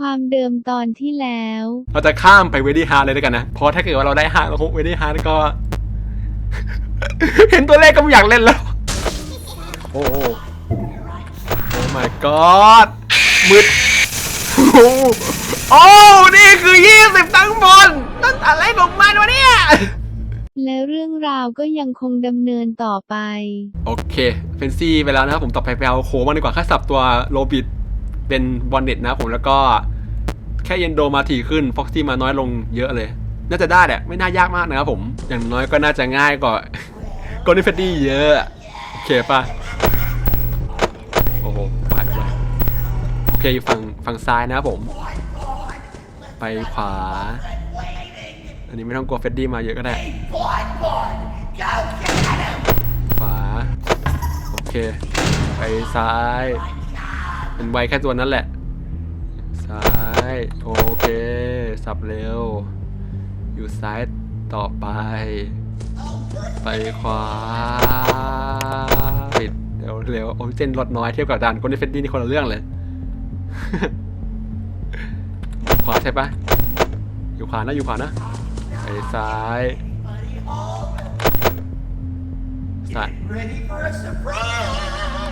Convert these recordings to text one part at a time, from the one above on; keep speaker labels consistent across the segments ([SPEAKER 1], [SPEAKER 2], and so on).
[SPEAKER 1] ความเดิมตอนที่แล้ว
[SPEAKER 2] เราจะข้ามไปเวดี้ฮาร์ดเลยด้วยกันนะ เพราะถ้าเกิดว่าเราได้ฮาร์ดเราคงเวดี้ฮาร์ดก็ เห็นตัวเลขก็ไม่อยากเล่นแล้ว โอ้โห โอ้ my god มืด โอ้โหโอ้นี่คือ 20 ตั้งบนนั่นอะไรของมันวะเนี่ย
[SPEAKER 1] และเรื่องราวก็ยังคงดำเนินต่อไป
[SPEAKER 2] โอเค เฟนซี่ไปแล้วนะครับผมต่อไปไปเอาโคมางดีกว่าแค่สับตัวโรบิด เป็นบอลเน็ตนะผมแล้วก็แค่เยนโดมาถี่ขึ้นฟ็อกซี่มาน้อยลงเยอะเลย น่าจะได้แหละไม่น่ายากมากนะครับผมอย่างน้อยก็น่าจะง่ายกว่าโกลเด้นเฟดดี้เยอะโอเคป่ะโอ้โหไปไปโอเคฝั่งฝั่งซ้ายนะครับผม ไปขวา อันนี้ไม่ต้องกลัวเฟดดี้มาเยอะก็ได้ขวาโอเค ไปซ้าย เป็นไวแค่ตัวนั้นแหละ ซ้าย โอเค สับเร็ว อยู่ซ้ายต่อไป ไปขวาปิดเร็วเร็วโอ้ยเจนลดน้อยเทียบกับด่านกอนเฟนดี้นี่คนละเรื่องเลย ขวาใช่ปะอยู่ขวานะอยู่ขวานะไปซ้ายซ้าย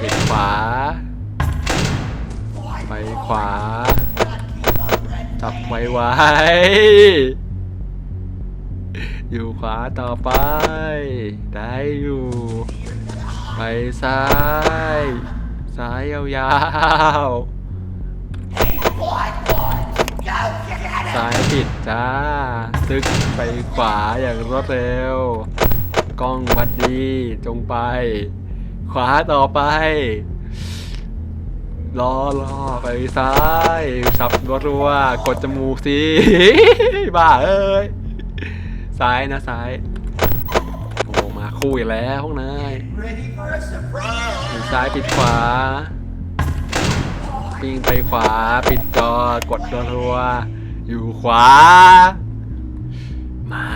[SPEAKER 2] ปิดขวา ไปขวา จับไว้ไว้ อยู่ขวาต่อไป ได้อยู่ ไปซ้าย ซ้ายยาวๆ ซ้ายผิดจ้า ตึกไปขวาอย่างรวดเร็ว กล้องวัดดีจงไป ขวาต่อไป รอรอไปซ้ายสับรัวๆกดจมูกสิบ้าเอ้ยซ้ายนะซ้ายโอ้มาคู่อีกแล้วพวกนายอยู่ซ้ายปิดขวาปิ้งไปขวา ปิดจอกดรัวๆอยู่ขวา มา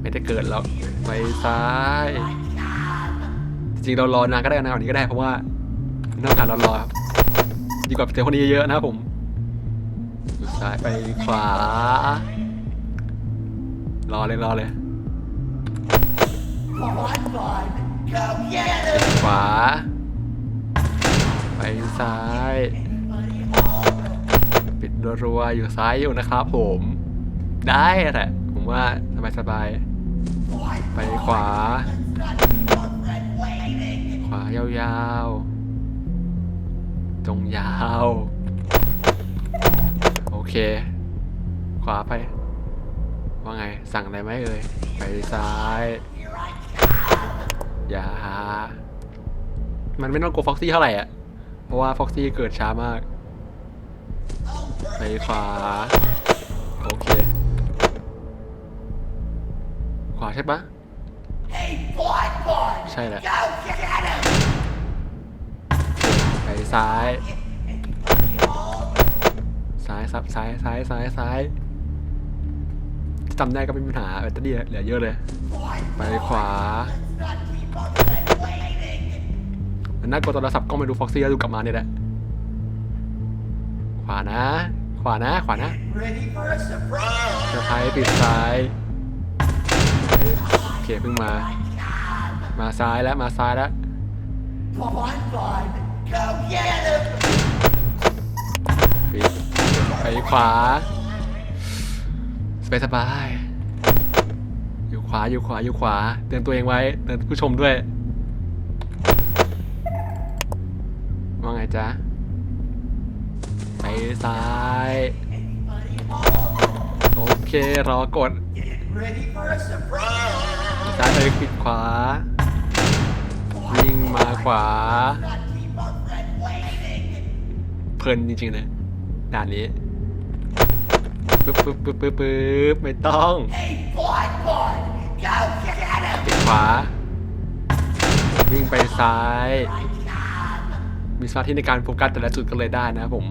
[SPEAKER 2] ไม่ได้เกิดหรอกไปซ้ายจริงเรารอนานก็ได้นานกว่านี้ก็ได้เพราะว่า น้ำขาดรอครับดีกว่าเจอคนนี้เยอะๆนะครับผมอยู่ซ้ายไปขวา รอเลยรอเลยขวา ไปซ้าย ปิดรัวๆอยู่ซ้ายอยู่นะครับผม ได้แหละ ผมว่าสบายๆ ไปขวา ขวายาวๆ ตรงยาว โอเค ขวาไป ว่าไง สั่งอะไรไหมเอ่ย ไปซ้าย อย่าหา มันไม่ต้องกลัวฟ็อกซี่เท่าไหร่อะ เพราะว่าฟ็อกซี่เกิดช้ามาก ไปขวา โอเค ขวาใช่ปะใช่แหละ ซ้าย ซ้ายซับ ซ้าย ซ้าย ซ้าย ซ้ายจำได้ก็ไม่มีปัญหาแบตเตอรี่เหลือเยอะเลย ไปขวามันน่ากลัวโทรศัพท์กล้องไปดูฟ็อกซี่แล้วดูกลับมาเนี่ยแหละ ขวานะ ขวานะ ขวานะจะซ้ายปิดซ้าย โอเคเพิ่งมา มาซ้ายแล้ว มาซ้ายแล้ว ปิดไปขวา สบายสบายๆอยู่ขวาอยู่ขวาอยู่ขวา เตือนตัวเองไว้เตือนผู้ชมด้วยว่าไงจ๊ะไปซ้ายโอเครอกดซ้ายไปปิดขวาวิ่งมาขวา เพลินจริงๆเลยด่านนี้ปึ๊บปึ๊บปึ๊บปึ๊บปึ๊บไม่ต้องปิดขวา วิ่งไปซ้าย มีสมาธิในการโฟกัสแต่ละจุดกันเลยได้นะผม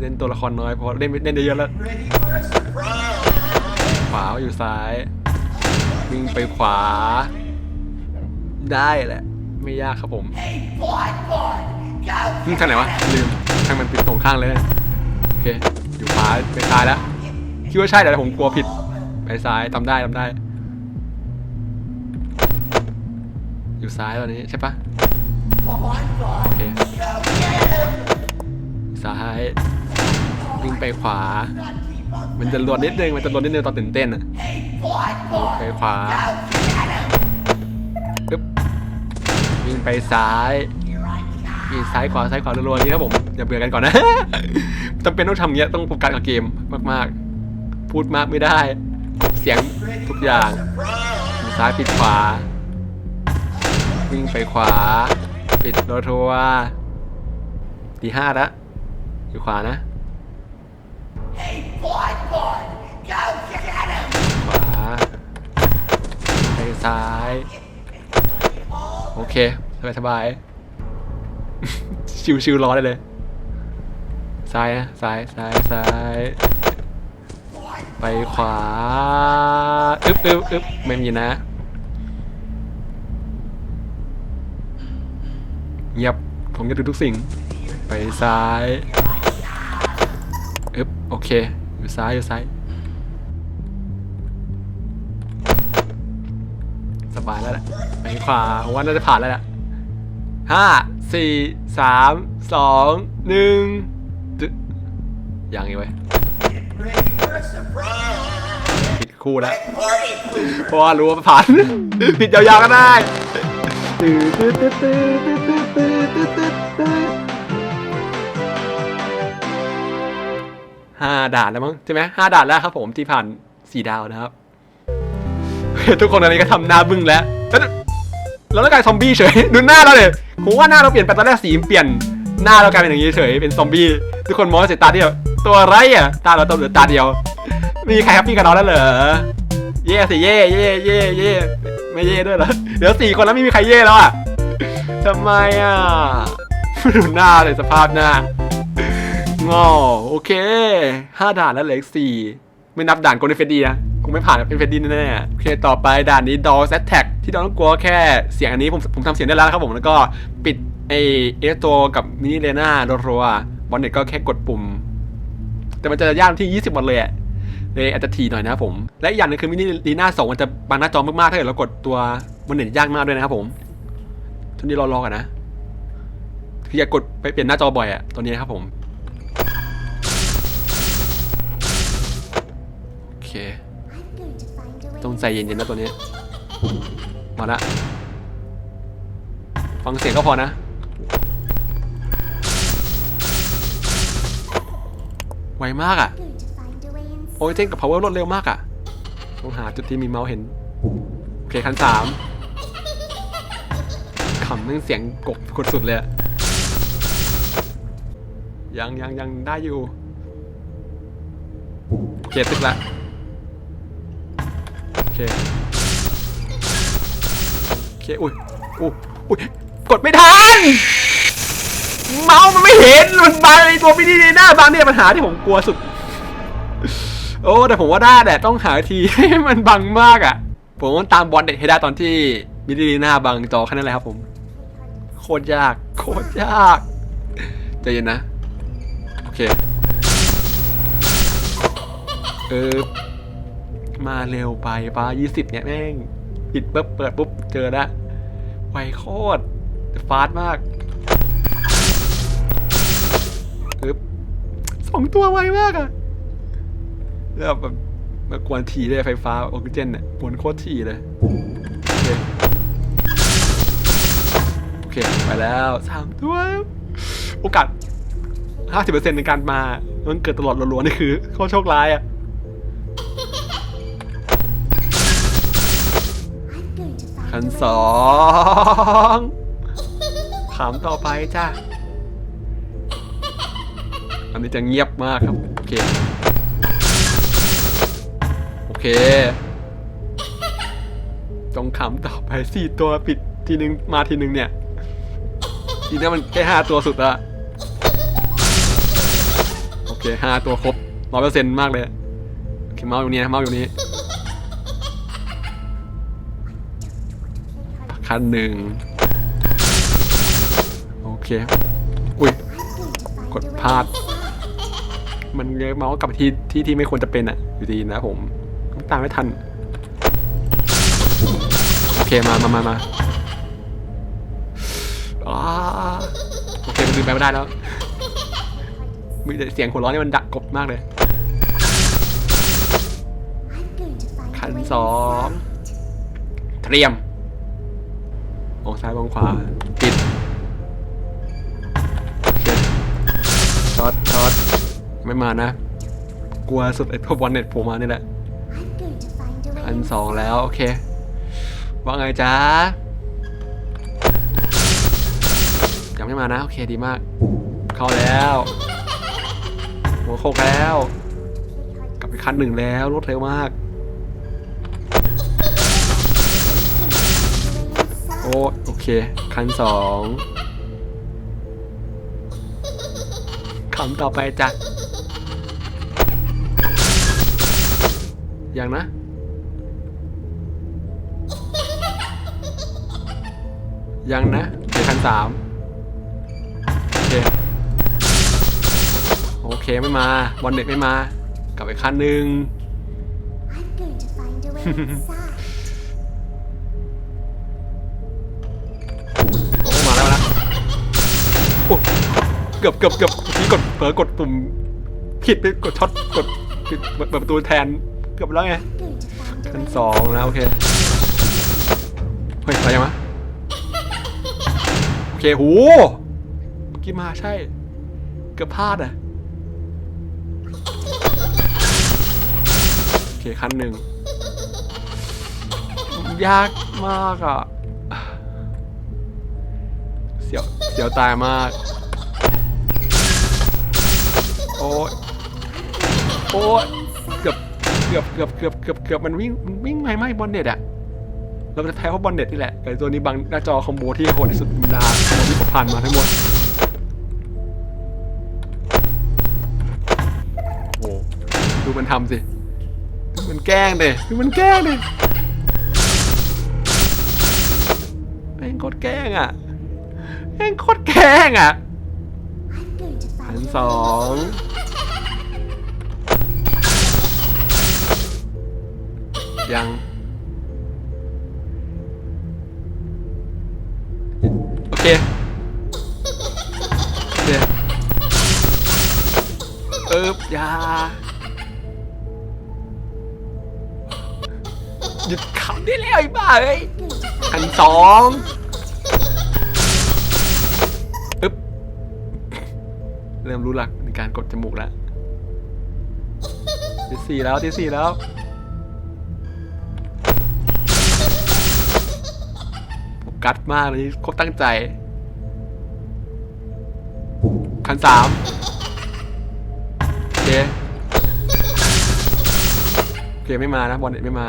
[SPEAKER 2] เล่นตัวละครน้อยเพราะเล่นเล่นได้เยอะแล้ว ขวาอยู่ซ้าย วิ่งไปขวา ได้แหละ ไม่ยากครับผม นี่ทางไหนวะ ลืม ทางมันปิดสองข้างเลย โอเค อยู่ขวาไปซ้ายแล้ว คิดว่าใช่แต่ผมกลัวผิด ไปซ้ายทำได้ทำได้ อยู่ซ้ายตอนนี้ใช่ปะโอเคซ้ายวิ่งไปขวา มันจะรวนนิดนึง มันจะรวนนิดนึงตอนตื่นเต้นอะไปขวาปึ๊บวิ่งไปซ้าย วิ่ซ้ายขวาซ้ายขวารัวๆนี้ครับผมอย่าเบื่อกันก่อนนะจำเป็นต้องทำอย่างเงี้ยต้องโฟกัสกับเกมมากๆ พูดมากไม่ได้ เสียงทุกอย่างซ้ายปิดขวา วิ่งไปขวา ปิดรถทัวร์ตีห้าละอยู่ขวานะขวาไปซ้าย โอเค สบายสบาย ชิวๆรอได้เลย ซ้ายนะซ้ายซ้ายซ้าย ไปขวา อึ๊บอึ๊บอึ๊บไม่มีนะเงียบผมจะดูทุกสิ่ง ไปซ้ายอึ๊บโอเค อยู่ซ้าย อยู่ซ้าย สบายแล้วแหละไปขวาผมว่าน่าจะผ่านแล้วแหละห้า สี่สามสองหนึ่งตึ๊ดยังไงไว้ยผิดคู่แล้วเพราะว่ารู้ว่าผ่านผิดยาวๆก็ได้ตื้อตื้อตื้อตื้อตื้อตื้อตื้อตื้อตื้อห้าด่านแล้วมั้งใช่ไหมห้าด่านแล้วครับผมที่ผ่านสี่ดาวนะครับ ทุกคนตอนนี้ก็ทำหน้าบึ้งแล้ว แล้วแล้วกลายซอมบี้เฉย ดูหน้าเราเลยผมว่าหน้าเราเปลี่ยนไปตอนแรกสีเปลี่ยนหน้าเรากลายเป็นอย่างนี้เฉย เป็นซอมบี้ทุกคนมองสายตาเดียวตัวไรอะตาเราตัวเหลือตาเดียว มีใครแฮปปี้กับเราแล้วเหรอเย่สิเย่เย่เย่เย่ไม่เย่ด้วยเหรอเดี๋ยวสี่คนแล้วไม่มีใครเย่แล้วอะทำไมอะดูหน้าเลยสภาพหน้างอโอเคห้าด่านแล้วเหลืออีกสี่ไม่นับด่านโกลเด้นเฟดดี้นะ คงไม่ผ่านเป็นเฟดดี้แน่ๆโอเคต่อไปด่านนี้ดอลแซทแท็กที่เราต้องกลัวแค่เสียงอันนี้ผมผมทำเสียงได้แล้วครับผมแล้วก็ปิดไอเอสโตกับมินิเลน่ารัวๆบอลเน็ตก็แค่กดปุ่ม แต่มันจะยากที่ 20วันเลยเลยอาจจะถีหน่อยนะครับผม และอีกอย่างหนึงคือมินิลีน่าสองมันจะบางหน้าจอมากๆถ้าเกิดเรากดตัวมันเน็ตยากมากด้วยนะครับผมทุนนี้รอรอกันนะคืออย่ากดไปเปลี่ยนหน้าจอบ่อยอะตัวนี้นะครับผมโอเค ต้องใจเย็นๆนะตัวนี้ มาละ ฟังเสียงก็พอนะ ไวมากอะโอ้ยเท่งกับ power รวดเร็วมากอะต้องหาจุดที่มีเมาส์เห็น โอเคคันสามขำนั่งเสียงกบคนสุดเลยยังยังยังได้อยู่โอเคตึกละ เคโอเคอุ้ยอุ้ยอุ้ยกดไม่ทันเมาส์มันไม่เห็นมันบังไอตัวพี่นี่ในหน้าบังเนี่ยปัญหาที่ผมกลัวสุด โอ้แต่ผมว่าได้แหละต้องหาทีให้มันบังมากอะ ผมต้องตามบอลเด็ดให้ได้ตอนที่มิลลีหน้าบังจอแค่นั้นแหละครับผม โคตรยากโคตรยากใจเย็นนะ โอเคเออ มาเร็วไปป้า20เนี่ยแม่งปิดปุ๊บเปิดปุ๊บเจอละไวโคตรฟาสต์มากปึ๊บสองตัวไวมากอะแล้วแบบมากวนทีเลยไฟฟ้าออกซิเจนเนี่ยกวนโคตรทีเลย โอเคโอเคไปแล้วสามตัว โอกาส50%ในการมามันเกิดตลอดรัวๆนี่คือโคตรโชคร้ายอะ นสองขำต่อไปจ้าอันนี้จะเงียบมากครับ โอเค โอเคต้องขำต่อไปสี่ตัวปิดทีนึงมาทีนึงเนี่ย ทีนี้มันแค่ห้าตัวสุดละโอเคห้าตัวครบร้อยเปอร์เซ็นต์มากเลยโอเคเมาส์อยู่นี่นะเมาส์อยู่นี่ คันหนึ่งโอเคกดพลาด มันเลยเมาส์กลับไปที่ที่ที่ไม่ควรจะเป็นอะ อยู่ดีนะผมตามไม่ทัน โอเค มามามามาอ่าโอเคมันลืมไปไม่ได้แล้วมีแต่เสียงหัวเราะนี่มันดักกบมากเลยคันสองเตรียม มองซ้ายมองขวาปิดเช็ดช็อตช็อตไม่มานะ กลัวสุดไอ้พวกบอลเน็ตผมมานี่แหละคันสองแล้ว โอเค ว่าไงจ๊ะยังไม่มานะ โอเคดีมาก เข้าแล้ว หัวโคกแล้ว กลับไปคันหนึ่งแล้วรวดเร็วมาก อ้โอเค คันสองคำต่อไปจ้ะยังนะ ยังนะเดี๋ยวคันสามโอเค โอเคไม่มา บอลเน็ตไม่มา กลับไปคันหนึ่ง เกือบเกือบเกือบพี่กดเผลอกดปุ่มผิดไปกดช็อตกดปิดเปิดประตูแทนเกือบแล้วไงคันสองนะโอเคเฮ้ยไรยังมะโอเคโหเมื่อกี้มาใช่ เกือบพลาดอะโอเคคันหนึ่งยากมากอะ เสียวเสียวตายมาก โอ้ยโอ้ยเกือบเกือบเกือบเกือบเกือบเกือบมันวิ่งมันวิ่งไม่ไม่บอลเน็ตอะเราจะแพ้เพราะบอลเน็ตนี่แหละแต่ตัวนี้บังหน้าจอคอมโบที่โหดที่สุดบรรดาที่ผมผ่านมาทั้งหมดโอ้ดูมันทำสิดูมันแกล้งเดิดูมันแกล้งเดิแม่งโคตรแกล้งอะแม่งโคตรแกล้งอะ พันสองยังโอเคโอเคเอิบยาหยุดขำได้แล้วไอ้บ้าเอ้ยอันสอง ริ่มรู้หลักในการกดจมูกแล้วที่สี่แล้วที่สี่แล้วโฟกัสมากเลยโคตรตั้งใจ คันสามโอเคโอเคไม่มานะ บอลเน็ตไม่มา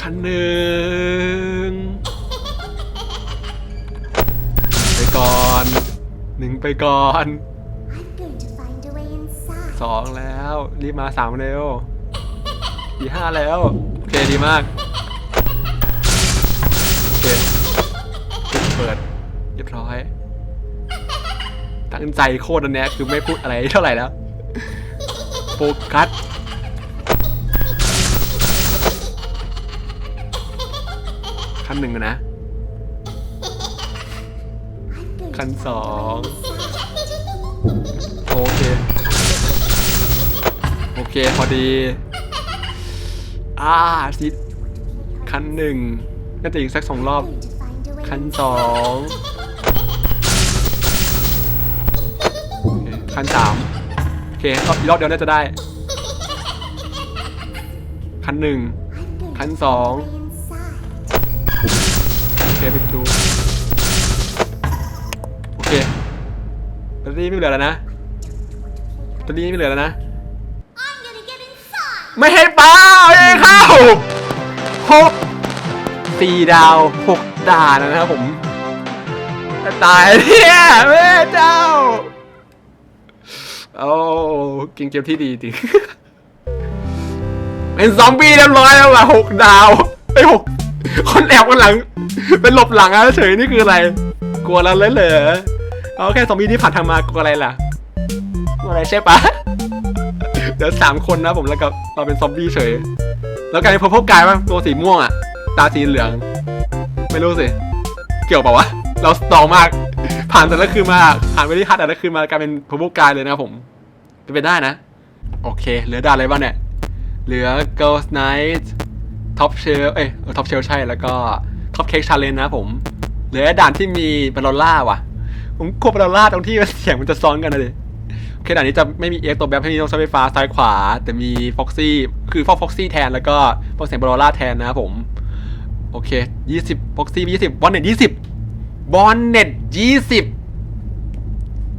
[SPEAKER 2] คันหนึ่ง ก่อนหนึ่งไปก่อนสองแล้ว รีบมาสามเร็วสี่ห้าแล้ว โอเคดีมาก โอเคปิดเปิดเรียบร้อย ตั้งใจโคตรอันเนี้ยคือไม่พูดอะไรเท่าไหร่แล้ว โฟกัสขั้นหนึ่งอะนะ นสองโอเค โอเค พอดี อ่าสิคันหนึ่งน่าจะอีกสักสองรอบ คันสองคคันสามโอเครอบอีกรอบเดียวน่าจะได้ คันหนึ่งคันสอง ตเตอรี่ไม่เหลือแล้วนะแบตเตอรี่ไม่เหลือแล้วนะ ไม่ให้เปล่าไม่ให้เข้าหกสี่ดาวหกด่านนะครับผมจะตายเนี่ยแม่เจ้า โอ้เกินเกมที่ดีจริงเป็นซอมบี้เรียบร้อยแล้วว่ะหกดาวไอ้ยหกคนแอบกันหลัง เป็นหลบหลังอะเฉยนี่คืออะไร กลัวแล้วเลยเหรอ เอาแค่ซอมบี้ที่ผ่านทางมากลัวอะไรล่ะกลัวอะไรใช่ปะ เดี๋ยวสามคนนะผมแล้วก็เราเป็นซอมบี้เฉย แล้วกลายเป็นพวกกายป่ะตัวสีม่วงอะ ตาสีเหลือง ไม่รู้สิ เกี่ยวเปล่าวะ เราสตรองมาก ผ่านแต่ละคืนมา ผ่านไปที่ฮัทแต่ละคืนมากลายเป็นพวกกายเลยนะครับผม เป็นไปได้นะ โอเค เหลือด่านอะไรบ้างเนี่ย เหลือ Girls Night Top Shelf เอ้ย Top Shelf ใช่ แล้วก็ Top Cake Challenge นะครับผม เหลือด่านที่มีบาลล่าว่ะ ผมกลัวบาลล่าตรงที่เสียงมันจะซ้อนกันนะดิโอเคด่านนี้จะไม่มีเอ็กตัวแบบให้มีต้องใช้ไฟฟ้าซ้ายขวา แต่มีฟ็อกซี่คือฟอกฟ็อกซี่แทนแล้วก็ฟอกเสียงบาลล่าแทนนะครับผม โอเคยี่สิบฟ็อกซี่ยี่สิบบอลเน็ตยี่สิบบอลเน็ตยี่สิบ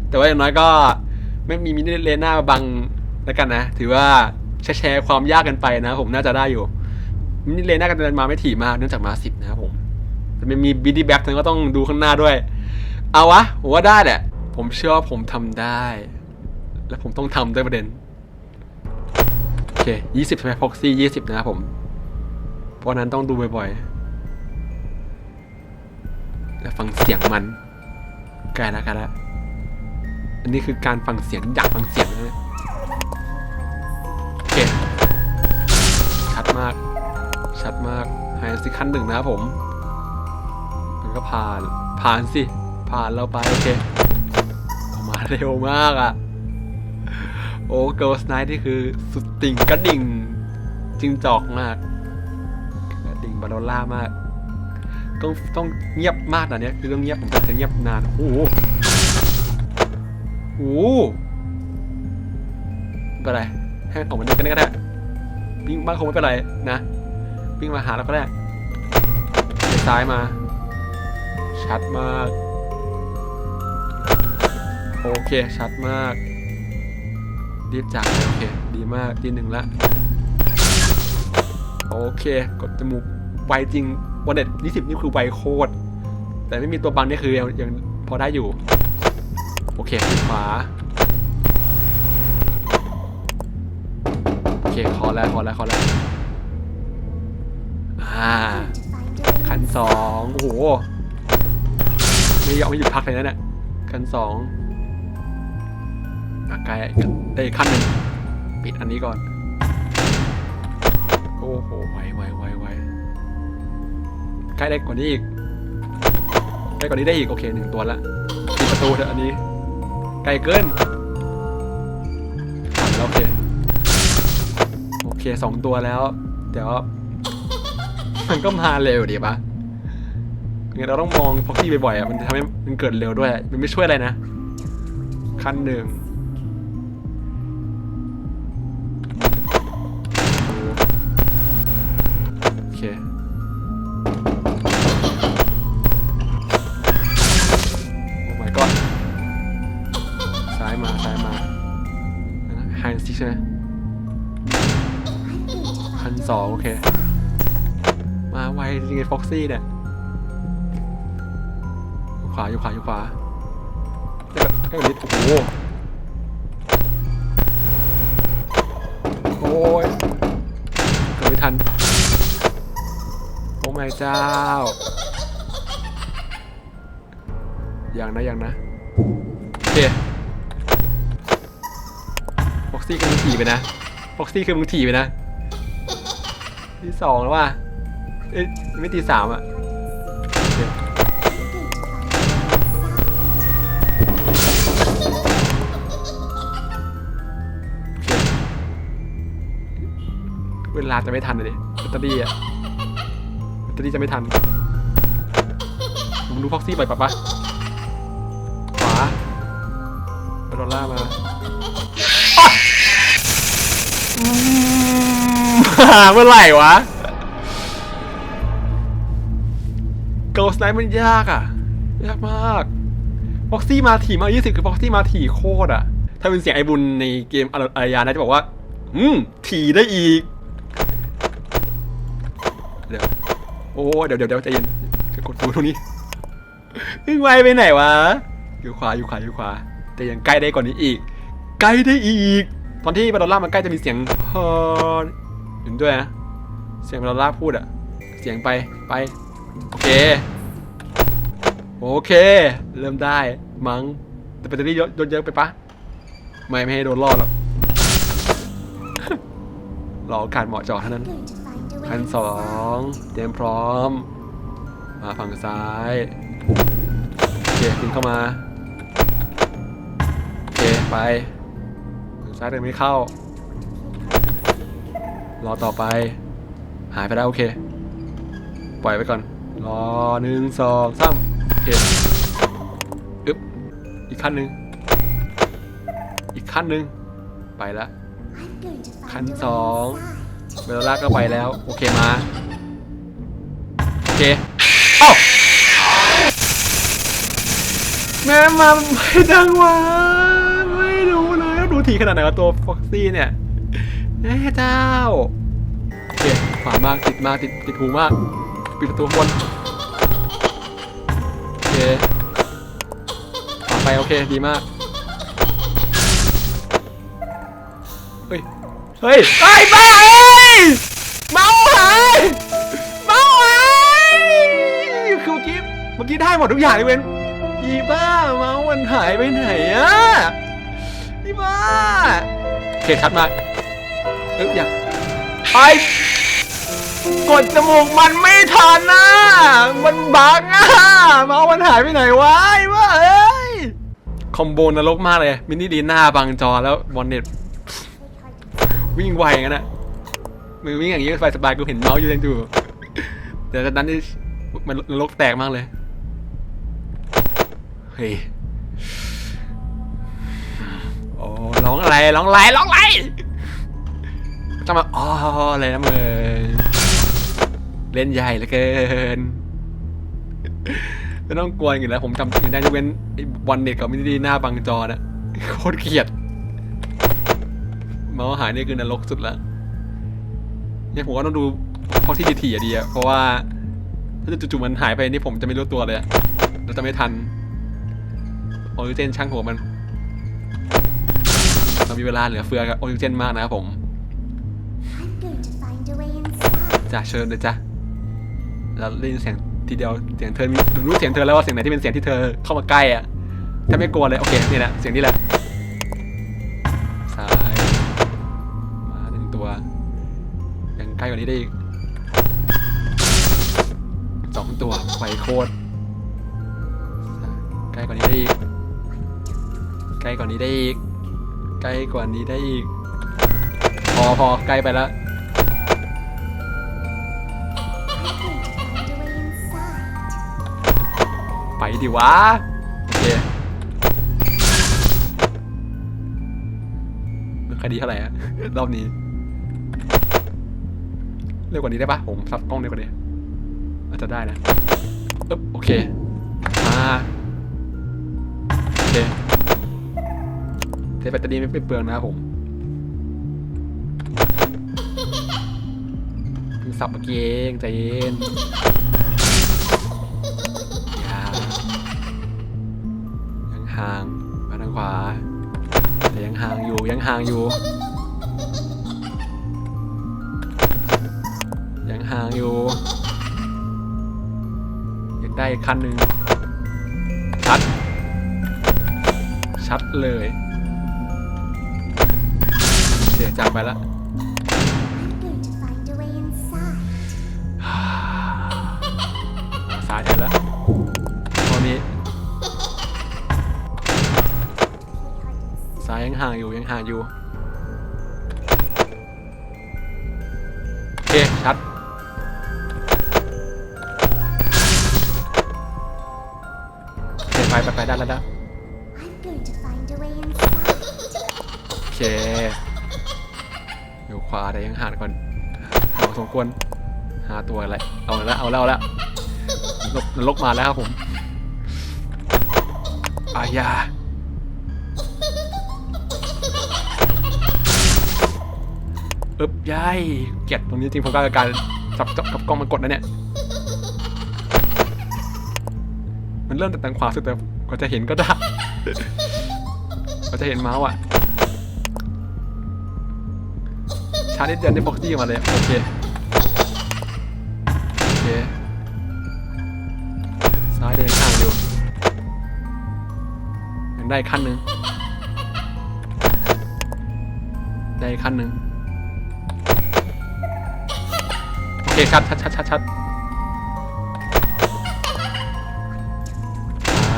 [SPEAKER 2] แต่ว่าอย่างน้อยก็ไม่มีมินิเลน่ามาบังแล้วกันนะ ถือว่าแชร์แชร์ความยากกันไปนะ ผมน่าจะได้อยู่มินิเลน่ากันเดินมาไม่ถี่มากเนื่องจากมาสิบนะครับผมแต่มันมีบีดีแบ็กนั้นก็ต้องดูข้างหน้าด้วย เอาวะผมว่าได้แหละ ผมเชื่อว่าผมทำได้ และผมต้องทำด้วยประเด็น โอเคยี่สิบใช่ไหมฟ็อกซี่ยี่สิบนะครับผม เพราะนั้นต้องดูบ่อยๆ และฟังเสียงมันใกล้แล้วใกล้แล้วอันนี้คือการฟังเสียงอยากฟังเสียงนะโอเค ชัดมาก ชัดมากไฮสิขั้นหนึ่งนะครับผม มันก็ผ่าน ผ่านสิ ผ่านเราไปโอเคออกมาเร็วมากอะ่ะ โอ้เกิร์ลสไนท์ที่คือสุดติ่งกระดิ่งจิงจอกมากกระดิ่งบาโลล่ามาก ต้องต้องเงียบมากนะเนี้ยคือต้องเงียบผมจะเงียบนานโอ้โหโอ้โหไม่เป็นไรให้มันออกมาเดินกันก็ได้วิ่งบ้างคงไม่เป็นไรนะวิ่งมาหาเราก็ได้ซ้ายมา ชัดมาก โอเค ชัดมาก รีบจากโอเค ดีมากทีหนึ่งละ โอเค กดจมูกไวจริงวันเด็ดยี่สิบนี่คือไวโคตร แต่ไม่มีตัวบังนี่คือยังยังพอได้อยู่ โอเคขวาโอเคคอแล้วคอแล้วคอแล้วอ่าขั้นสองโอ้โห ไม่ยอมไม่หยุดพักเลยนะเนี่ยขั้นสอง อะใกล้ได้อีกขั้นหนึ่งปิดอันนี้ก่อน โอ้โหไวไวไวไวใกล้ได้กว่านี้อีกใกล้กว่านี้ได้อีกโอเคหนึ่งตัวละปิดประตูเถอะอันนี้ไกลเกินผ่านแล้วโอเคโอเคสองตัวแล้ว เดี๋ยวมันก็มาเร็วดีปะงั้นเราต้องมองฟ็อกซี่บ่อยๆอะมันทำให้มันเกิดเร็วด้วย มันไม่ช่วยอะไรนะ ขั้นหนึ่ง ขั้นสองโอเค มาไวจริงไอ้ฟ็อกซี่เนี่ยอยู่ขวาอยู่ขวาอยู่ขวาใกล้ใกล้กว่นิดโอ้โหโอ้ยเกิดไม่ทัน โอ้ my เจ้า อย่างนะอย่างนะโอเคฟ็อกซี่คือมึงถีไปนะฟ็อกซี่คือมึงถีไปนะ ที่สองแล้วว่ะเอ้ยไม่ตีสามอะเวลาจะไม่ทันเลยดิแบตเตอรี่อะแบตเตอรี่จะไม่ทัน ผมดูฟ็อกซี่ไปปะปะขวาไปดอลล่ามา เมื่อไหร่วะเกิลสไนมันยากอะ ยากมากบ็อกซี่มาถี่มายี่สิบคือบ็อกซี่มาถี่โคตรอะ ถ้าเป็นเสียงไอบุญในเกมอารยานะจะบอกว่า อืม ถี่ได้อีก เดี๋ยว โอ้เดี๋ยวเดี๋ยวเดี๋ยวใจเย็นจะกดดูตรงนี้วิ่งไวไปไหนวะ อยู่ขวาอยู่ขวาอยู่ขวา แต่ยังใกล้ได้กว่านี้อีก ใกล้ได้อีก ตอนที่บาดอลล่ามันใกล้จะมีเสียงฮอ เห็นด้วยนะ เสียงบาดอลล่าพูดอะเสียงไปไป โอเค โอเค เริ่มได้มั้งแต่แบตเตอรี่เยอะเยอะไปปะไม่ไม่ให้โดนล่อหรอกรอโอกาสเหมาะเจาะเท่านั้นขั้นสองเตรียมพร้อม มาฝั่งซ้ายโอเคขึ้นเข้ามาโอเคไปฝั่งซ้ายเดินไม่เข้า รอต่อไป หายไปแล้วโอเค ปล่อยไปก่อน รอหนึ่งสองสามโอเคอึ๊บอีกขั้นหนึ่งอีกขั้นหนึ่งไปแล้วขั้นสองเบลล่าก็ไปแล้ว โอเคมา โอเคเอ้าแม่มาไม่ดังวะไม่รู้เลยดูทีขนาดไหนวะตัวฟ็อกซี่เนี่ย แม่เจ้าโอเคขวามากติดมากติดติดหูมาก ปิดประตูข้างบนโอเคขวาไปโอเคดีมาก เฮ้ย เฮ้ยไอ้บ้าเอ้ยเมาหายเมาหายคือเมื่อกี้เมื่อกี้ได้หมดทุกอย่างเลยเว้นอีบ้าเมาส์มันหายไปไหนอะอีบ้า โอเคชัดมา เอ๊ะอย่าไอ้กดจมูกมันไม่ทันนะมันบังอะเมาส์มันหายไปไหนวะไอ้บ้าเอ้ยคอมโบนรกมากเลย มินิดีหน้าบังจอแล้วบอลเน็ต วิ่งไวงั้นอะมือวิ่งอย่างนี้สบายสบายๆกูเห็นเมาส์อยู่เลยดูแต่ตอนนั้นนี่มันนรกแตกมากเลย เฮ้ยโอ้ร้องอะไรร้องไรร้องไร จะมาอ๋ออะไรนะมึงเล่นใหญ่เหลือเกินไม่ต้องกลัวอย่างแล้ว ผมจำถึงได้ยกเว้นไอ้วันเน็ตกับมินิดีหน้าบังจอนะโคตรเกลียดมาส์หายนี่คือนรกสุดแล้วเนี่ยผมก็ต้องดูพอที่ถี่ๆอะดีอะเพราะว่า ถ้าจู่ๆมันหายไปนี่ผมจะไม่รู้ตัวเลยเราจะไม่ทันออกซิเจนช่างหัวมัน เรามีเวลาเหลือเฟือกับออกซิเจนมากนะครับผม จ้ะเชิญเลยจ้ะเราได้ยินเสียงทีเดียวเสียงเธอมีหนูรู้เสียงเธอแล้วว่าเสียงไหนที่เป็นเสียงที่เธอเข้ามาใกล้อะถ้าไม่กลัวเลยโอเคนี่แหละเสียงนี้แหละซ้ายมาหนึ่งตัวยังใกล้กว่านี้ได้อีกสองตัวไฟโคตรใกล้กว่านี้ได้อีกใกล้กว่านี้ได้อีกใกล้กว่านี้ได้อีกพอพอใกล้ไปแล้ว ไปดิวะ โอเคคดีเท่าไหร่อะรอบนี้ เร็วกว่านี้ได้ปะผมซับกล้องเร็วกว่านี้อาจจะได้นะอึ๊บโอเคมาโอเคเทแบตเตอรี่ไม่เปลืองนะผมเพิ่งสับเมื่อกี้เองใจเย็น ห่างอยู่ยังห่างอยู่ ยังห่างอยู่อยากได้อีกคันหนึ่งชัด ชัดเลย เสียจากไปแล้วซ้ายแทนแล้ว ห่างอยู่ยังห่างอยู่โอเคชัดโอเคไปไปไปได้แล้วได้โอเค อยู่ขวาแต่ยังห่างก่อนหาสมควรหาตัวอะไร เอาแล้วเอาแล้วเอาแล้วนรกนรกมาแล้วครับผมอายา อึบยัยเกลียดตรงนี้จริงผมก็การจับจับกับกล้องมันกดนะเนี่ย มันเริ่มจากทางขวาสุดแต่กว่าจะเห็นก็ได้กว่าจะเห็นเมาส์อะชานิดเดียวได้บ็อกซี่มาเลยโอเคโอเคซ้ายเดินข้างอยู่ยังได้ขั้นหนึ่งได้ขั้นหนึ่ง เคชัดชัดชัดชัดชัดไป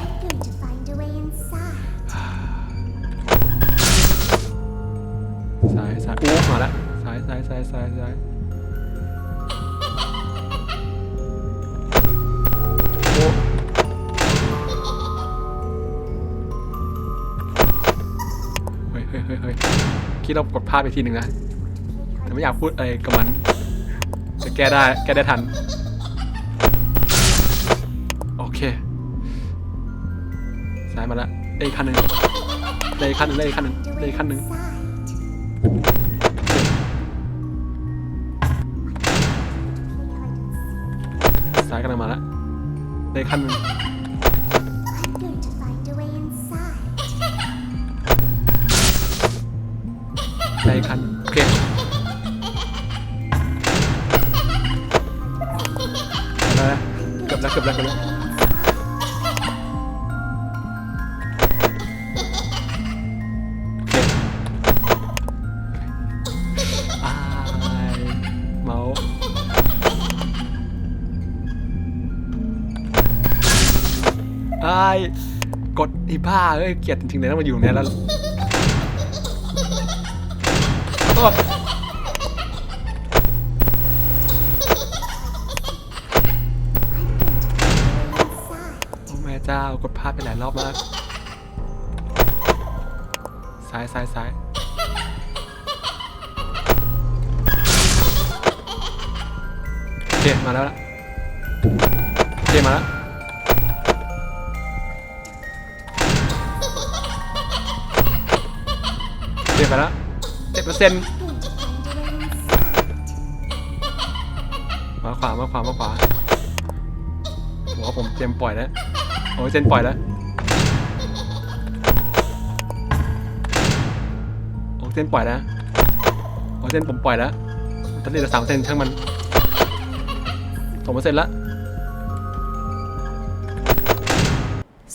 [SPEAKER 3] I'm going to find a way inside.
[SPEAKER 2] ซ้ายซ้ายโอ้มาแล้วซ้ายซ้ายซ้ายซ้ายซ้ายโอ้เฮ้ยเฮ้ยเฮ้ยเฮ้ยคิดเรากดพลาดไปทีหนึ่งนะ แต่ไม่อยากพูดอะไรกับมันจะแก้ได้แก้ได้ทัน โอเคซ้ายมาแล้วได้อีกขั้นหนึ่งได้อีกขั้นหนึ่งได้อีกขั้นหนึ่ง
[SPEAKER 3] Find a
[SPEAKER 2] ได้
[SPEAKER 3] way
[SPEAKER 2] อีกขั้นหนึ่ง
[SPEAKER 3] inside.
[SPEAKER 2] ซ้ายกำลังมาแล้วได้ขั้นหนึ่ง เอ้ยเกลียดจริงๆเลยต้องมาอยู่ตรงนี้แล้วโอ้โอ้แม่เจ้ากดพลาดไปหลายรอบมากซ้ายซ้ายซ้ายโอเคมาแล้วล่ะโอเคมาแล้ว โอเคไปแล้วเจ็ดเปอร์เซ็นต์มาขวามาขวามาขวาผมว่าผมเตรียมปล่อยแล้วโอ้ยเจนปล่อยแล้วโอ้เจนปล่อยแล้วโอ้เจนผมปล่อยแล้วตอนนี้เหลือสามเซนช่างมันสองเปอร์เซ็นต์ละ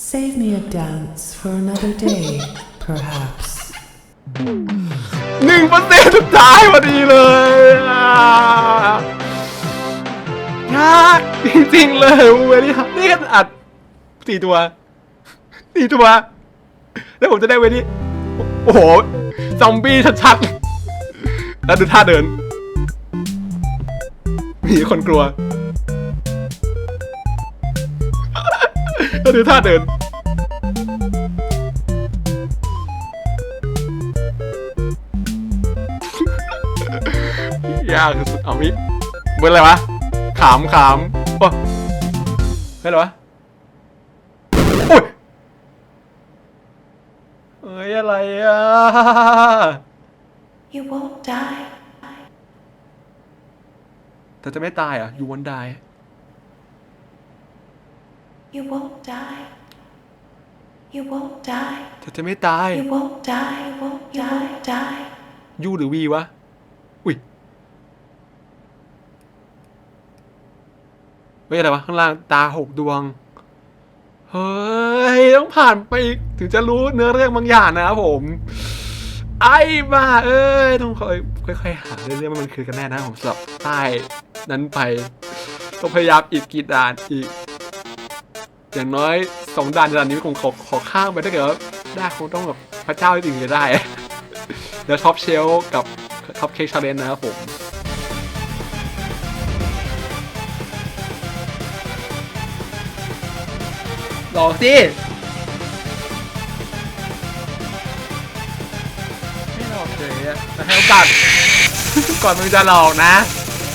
[SPEAKER 4] Save me a dance for another day, perhaps.
[SPEAKER 2] หนึ่งเปอร์เซ็นต์สุดท้ายพอดีเลยยากจริงๆเลยเวลี่นี่ก็อัดสี่ตัวสี่ตัว แล้วผมจะได้เวลี่โอ้โห ซอมบี้ชัดๆ แล้วดูท่าเดิน มีคนกลัว แล้วดูท่าเดิน ยากสุดๆเอามิเบอร์อะไรวะ ขามขามโอ้เฮ้ยอะไรวะอุ้ยเอ้ยอะไรอะ
[SPEAKER 4] You won't die.
[SPEAKER 2] แต่จะไม่ตายอะ you won't die
[SPEAKER 4] You won't die. You won't die.
[SPEAKER 2] แต่จะไม่ตาย
[SPEAKER 4] You won't die. You won't die. Die.
[SPEAKER 2] ยูหรือวีวะ อุ้ย เฮ้ยอะไรวะข้างล่างตาหกดวง เฮ้ย ต้องผ่านไปอีกถึงจะรู้เนื้อเรื่องบางอย่างนะครับผม ไอ้บ้าเอ้ย ต้องค่อยค่อยๆหาเรื่อยๆว่ามันคือกันแน่นะผมสลับใต้นั้นไปต้องพยายามอีกกี่ด่านอีก อย่างน้อยสองด่านด่านนี้คงขอขอข้ามไปถ้าเกิดได้คงต้องแบบพระเจ้าจริงจะได้ เดี๋ยวท็อปเชลกับท็อปเค้กชาเลนนะครับผม หลอกสิไม่หลอกเลยอะให้โอกาสก่อนมึงจะหลอกนะ